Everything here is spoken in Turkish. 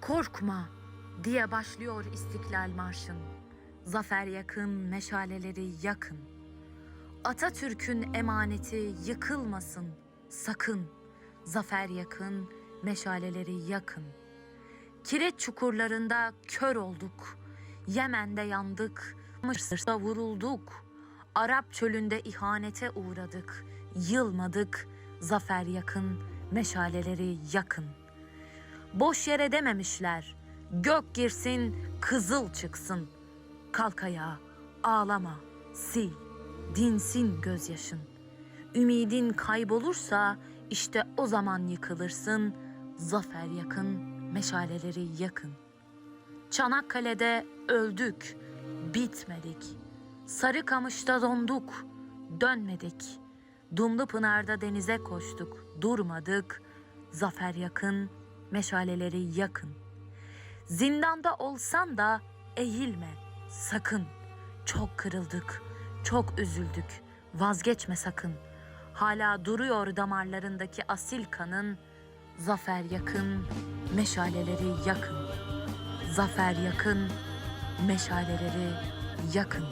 Korkma diye başlıyor İstiklal Marşın. Zafer yakın, meşaleleri yakın. Atatürk'ün emaneti yıkılmasın sakın. Zafer yakın, meşaleleri yakın. Kireç çukurlarında kör olduk. Yemen'de yandık, Mısır'da vurulduk. Arap çölünde ihanete uğradık. Yılmadık, zafer yakın, meşaleleri yakın. Boş yere dememişler. Gök girsin, kızıl çıksın. Kalk ayağa, ağlama, sil, dinsin gözyaşın. Ümidin kaybolursa işte o zaman yıkılırsın. Zafer yakın, meşaleleri yakın. Çanakkale'de öldük, bitmedik. Sarıkamış'ta donduk, dönmedik. Dumlupınar'da denize koştuk, durmadık. Zafer yakın, meşaleleri yakın. Zindanda olsan da eğilme, sakın. Çok kırıldık, çok üzüldük. Vazgeçme sakın. Hala duruyor damarlarındaki asil kanın. Zafer yakın, meşaleleri yakın. Zafer yakın, meşaleleri yakın.